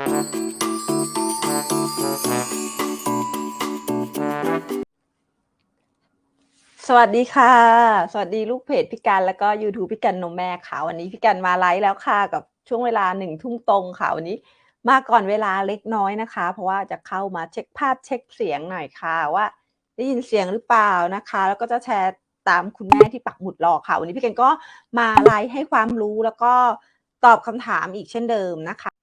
สวัสดีค่ะ สวัสดีลูกเพจพี่กันแล้วก็ YouTube พี่กันนมแม่ค่ะ วันนี้พี่กันมาไลฟ์แล้วค่ะ กับช่วงเวลาหนึ่งทุ่มตรงค่ะ วันนี้มาก่อนเวลาเล็กน้อยนะคะ เพราะว่าจะเข้ามาเช็คภาพเช็คเสียงหน่อยค่ะว่าได้ยินเสียงหรือเปล่านะคะ แล้วก็จะแชร์ตามคุณแม่ที่ปักหมุดรอค่ะ วันนี้พี่กันก็มาไลฟ์ให้ความรู้แล้วก็ตอบคำถามอีกเช่นเดิมนะคะ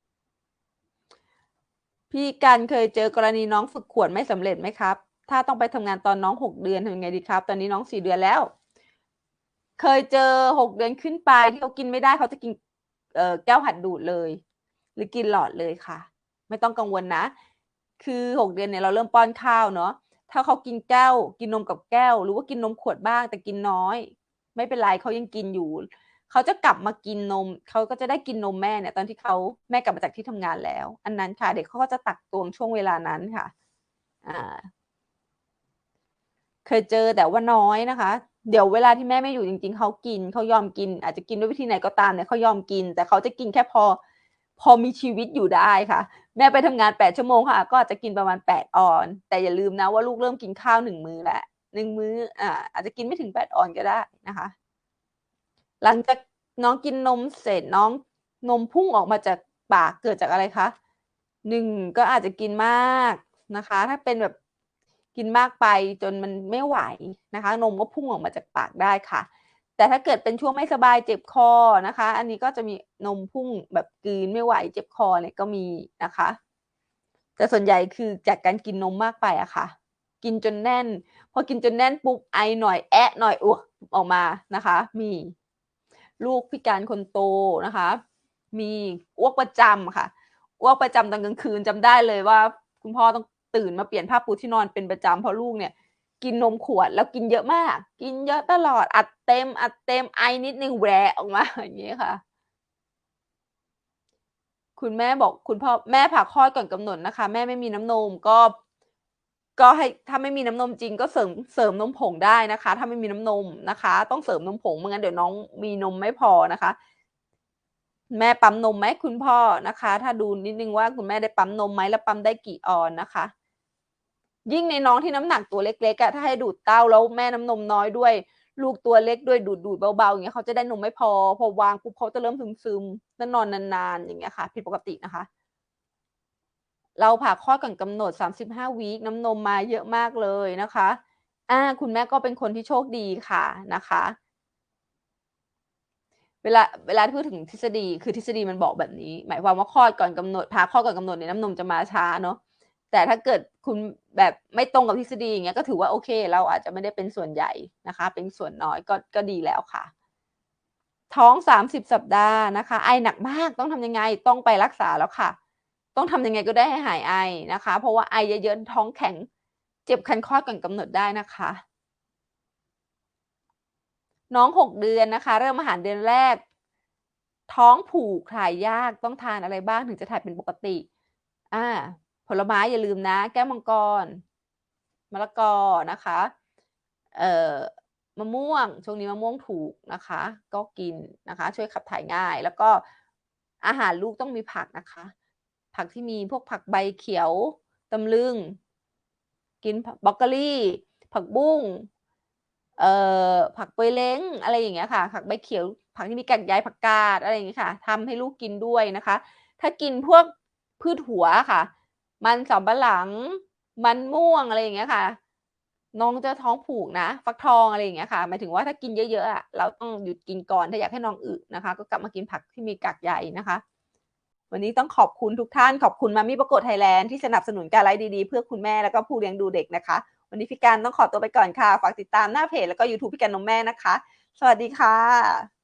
พี่กันเคยเจอกรณีน้องฝึกขวดไม่สำเร็จไหมครับ ถ้าต้องไปทำงานตอนน้องหกเดือนทำยังไงดีครับ ตอนนี้น้องสี่เดือนแล้ว เคยเจอหกเดือนขึ้นไปที่เขากินไม่ได้เขาจะกินเออแก้วหัดดูดเลย หรือกินหลอดเลยค่ะ ไม่ต้องกังวลนะ คือหกเดือนเนี่ยเราเริ่มป้อนข้าวเนาะถ้าเขากินแก้ว กินนมกับแก้ว หรือว่ากินนมขวดบ้างแต่กินน้อย ไม่เป็นไรเขายังกินอยู่ เขาจะกลับมากินนม เขาก็จะได้กินนมแม่เนี่ยตอนที่เขาแม่กลับมาจากที่ทำงานแล้ว อันนั้นค่ะ เด็กเขาก็จะตักตวงช่วงเวลานั้นค่ะอ่าเคยเจอแต่ว่าน้อยนะคะ เดี๋ยวเวลาที่แม่ไม่อยู่จริง ๆเขากินเขายอมกิน อาจจะกินด้วยวิธีไหนก็ตามเนี่ยเขายอมกิน แต่เขาจะกินแค่พอ พอมีชีวิตอยู่ได้ค่ะ แม่ไปทำงานแปดชั่วโมงค่ะ ก็อาจจะกินประมาณแปดออน แต่อย่าลืมนะว่าลูกเริ่มกินข้าวหนึ่งมื้อแล้วหนึ่งมื้ออ่าอาจจะกินไม่ถึงแปดออนก็ได้นะคะ หลังจากน้องกินนมเสร็จน้องนมพุ่งออกมาจากปากเกิดจากอะไรคะหนึ่งก็อาจจะกินมากนะคะ ถ้าเป็นแบบกินมากไปจนมันไม่ไหวนะคะ นมก็พุ่งออกมาจากปากได้ค่ะ แต่ถ้าเกิดเป็นช่วงไม่สบายเจ็บคอนะคะ อันนี้ก็จะมีนมพุ่งแบบกืนไม่ไหวเจ็บคอเนี่ยก็มีนะคะ แต่ส่วนใหญ่คือจากการกินนมมากไปอะค่ะ กินจนแน่น พอกินจนแน่นปุ๊บไอหน่อยแอะหน่อยอ้วกออกมานะคะ มี ลูกพิการคนโตนะคะ มีอ้วกประจำค่ะอ้วกประจำตอนกลางคืนจำได้เลยว่า คุณพ่อต้องตื่นมาเปลี่ยนผ้าปูที่นอนเป็นประจำเพราะลูกเนี่ย กินนมขวดแล้วกินเยอะมาก กินเยอะตลอดอัดเต็ม อัดเต็มไอนิดนึงแหวะออกมาอย่างนี้ค่ะ คุณแม่บอกคุณพ่อแม่ผ่าคลอดก่อนกำหนดนะคะ แม่ไม่มีน้ำนมก็ ก็ให้ถ้าไม่มีน้ำนมจริงก็เสริมเสริมนมผงได้นะคะ ถ้าไม่มีน้ำนมนะคะ ต้องเสริมนมผงไม่งั้นเดี๋ยวน้องมีนมไม่พอนะคะ แม่ปั๊มนมไหมคุณพ่อนะคะ ถ้าดูนิดนึงว่าคุณแม่ได้ปั๊มนมไหมแล้วปั๊มได้กี่ออนนะคะ ยิ่งในน้องที่น้ำหนักตัวเล็กๆอะถ้าให้ดูดเต้าแล้วแม่น้ำนมน้อยด้วย ลูกตัวเล็กด้วยดูดดูดเบาๆอย่างเงี้ยเขาจะได้นมไม่พอ พอวางปุ๊บเขาจะเริ่มซึมๆแล้วนอนนานๆอย่างเงี้ยค่ะ ผิดปกตินะคะ เราผ่าคลอดก่อนกำหนด 35วีคน้ำนมมาเยอะมากเลยนะคะอ่าคุณแม่ก็เป็นคนที่โชคดีค่ะนะคะ เวลาเวลาที่พูดถึงทฤษฎีคือทฤษฎีมันบอกแบบนี้ หมายความว่าคลอดก่อนกำหนดผ่าคลอดก่อนกำหนดเนี่ยน้ำนมจะมาช้าเนาะแต่ถ้าเกิดคุณแบบไม่ตรงกับทฤษฎีอย่างเงี้ยก็ถือว่าโอเค เราอาจจะไม่ได้เป็นส่วนใหญ่นะคะ เป็นส่วนน้อยก็ก็ดีแล้วค่ะ ท้อง 30 สัปดาห์นะคะ ไอหนักมากต้องทำยังไงต้องไปรักษาแล้วค่ะ ต้องทำยังไงก็ได้ให้หายไอนะคะ เพราะว่าไอเยอะๆท้องแข็ง เจ็บคันคลอดก่อนกำหนดได้นะคะ น้องหกเดือนนะคะ เริ่มอาหารเดือนแรก ท้องผูกถ่ายยากต้องทานอะไรบ้างถึงจะถ่ายเป็นปกติ อ่า ผลไม้อย่าลืมนะ แก้วมังกรมะละกอนะคะ เอ่อมะม่วง ช่วงนี้มะม่วงถูกนะคะ ก็กินนะคะ ช่วยขับถ่ายง่าย แล้วก็อาหารลูกต้องมีผักนะคะ ผักที่มีพวกผักใบเขียวตำลึง กินบรอกโคลีผักบุ้งเอ่อผักเปยเล้งอะไรอย่างเงี้ยค่ะ ผักใบเขียว ผักที่มีกากใยผักกาดอะไรอย่างเงี้ยค่ะทำให้ลูกกินด้วยนะคะ ถ้ากินพวกพืชหัวค่ะ มันสำปะหลัง มันม่วงอะไรอย่างเงี้ยค่ะ น้องจะท้องผูกนะฟักทองอะไรอย่างเงี้ยค่ะหมายถึงว่าถ้ากินเยอะๆอะเราต้องหยุดกินก่อนถ้าอยากให้น้องอึนะคะ ก็กลับมากินผักที่มีกากใยนะคะ วันนี้ต้องขอบคุณทุกท่านขอบคุณมามี่ประกฏไทยแลนด์ที่สนับสนุนการไลฟ์ดีๆ เพื่อคุณแม่แล้วก็ผู้เลี้ยงดูเด็กนะคะ วันนี้พี่การต้องขอตัวไปก่อนค่ะ ฝากติดตามหน้าเพจแล้วก็ยูทูปพี่การนมแม่นะคะ สวัสดีค่ะ